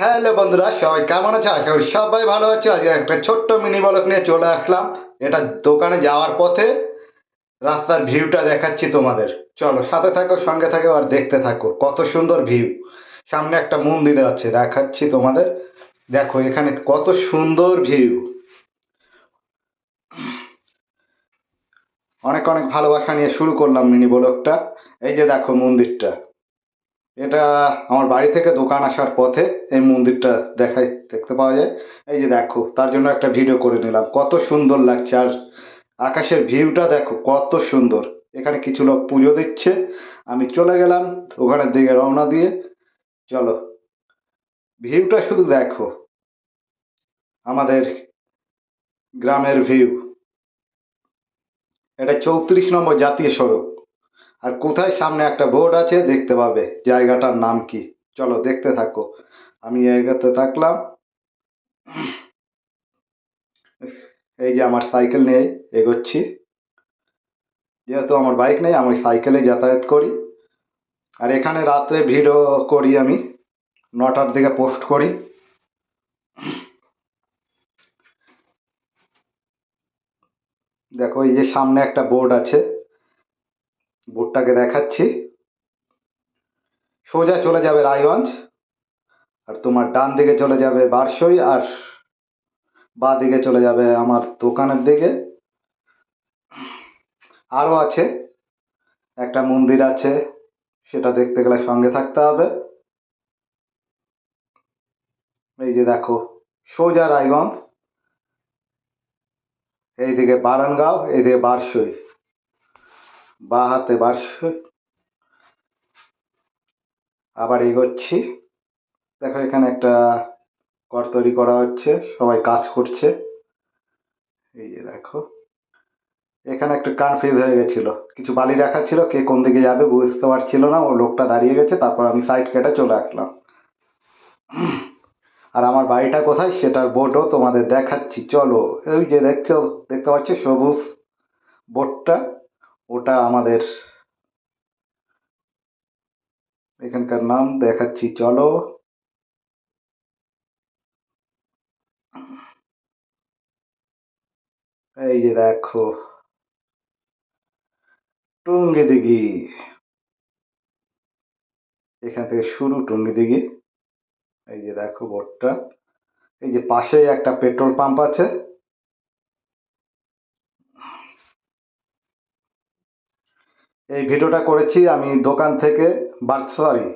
Hello বন্ধুরা, সবাই কেমন আছে? আশা করি সবাই ভালো আছে। আজকে একটা ছোট্ট মিনি বলক নিয়ে চলে আসলাম। এটা দোকানে যাওয়ার পথে রাস্তার ভিউটা দেখাচ্ছি তোমাদের। চলো, সাথে থাকো, সঙ্গে থাকো আর দেখতে থাকো। কত সুন্দর ভিউ সামনে একটা মন্দির আছে, দেখাচ্ছি তোমাদের। দেখো, এখানে কত সুন্দর ভিউ অনেক অনেক ভালোবাসা নিয়ে শুরু করলাম মিনি বলকটা এই যে দেখো মন্দিরটা। এটা আমার বাড়ি থেকে দোকান আসার পথে এই মন্দিরটা দেখাই, দেখতে পাওয়া যায়। এই যে দেখো, তার জন্য একটা ভিডিও করে নিলাম। কত সুন্দর লাগছে। আর আকাশের ভিউটা দেখো, কত সুন্দর। এখানে কিছু লোক পুজো দিচ্ছে। আমি চলে গেলাম ওখানের দিকে রওনা দিয়ে। চলো ভিউটা শুধু দেখো। আমাদের গ্রামের ভিউ এটা চৌত্রিশ নম্বর জাতীয় সড়ক। আর কোথায়? সামনে একটা বোর্ড আছে, দেখতে পাবে জায়গাটার নাম কি। চলো, দেখতে থাকো। আমি জায়গাতে থাকলাম। এই যে আমার সাইকেল নিয়ে এগোচ্ছি। যেহেতু আমার বাইক নেই, আমি সাইকেলে যাতায়াত করি। আর এখানে রাত্রে ভিডিও করি আমি, নটার দিকে পোস্ট করি। দেখো, এই যে সামনে একটা বোর্ড আছে। বোর্ডটাকে দেখাচ্ছি। সোজা চলে যাবে রায়গঞ্জ, আর তোমার ডান দিকে চলে যাবে বারসই, আর বা দিকে চলে যাবে আমার দোকানের দিকে। আরও আছে, একটা মন্দির আছে, সেটা দেখতে গেলে সঙ্গে থাকতে হবে। এই যে দেখো, সোজা রায়গঞ্জ, এইদিকে বারানগাঁও, এইদিকে বারসই। বা হাতে বারসই আবার এগোচ্ছি। দেখো, এখানে একটা ঘর তৈরি করা হচ্ছে, সবাই কাজ করছে। এই যে দেখো, এখানে একটু কনফিউজ হয়ে গেছিল। কিছু বালি রাখা ছিল, কে কোন দিকে যাবে বুঝতে পারছিল না, ও লোকটা দাঁড়িয়ে গেছে, তারপর আমি সাইড কেটে চলে আসলাম। আর আমার বাড়িটা কোথায়? সেটার বোর্ডও তোমাদের দেখাচ্ছি। চলো ওই যে দেখছ, দেখতে পাচ্ছ সবুজ বোর্ডটা ওটা আমাদের এখানকার নাম, দেখাচ্ছি, চলো। এই যে দেখো টুঙ্গি দিঘি এখান থেকে শুরু টুঙ্গি দিঘি এই যে দেখো বোর্ডটা এই যে পাশেই একটা পেট্রোল পাম্প আছে। এই ভিডিওটা করেছি আমি দোকান থেকে বার্থ সরি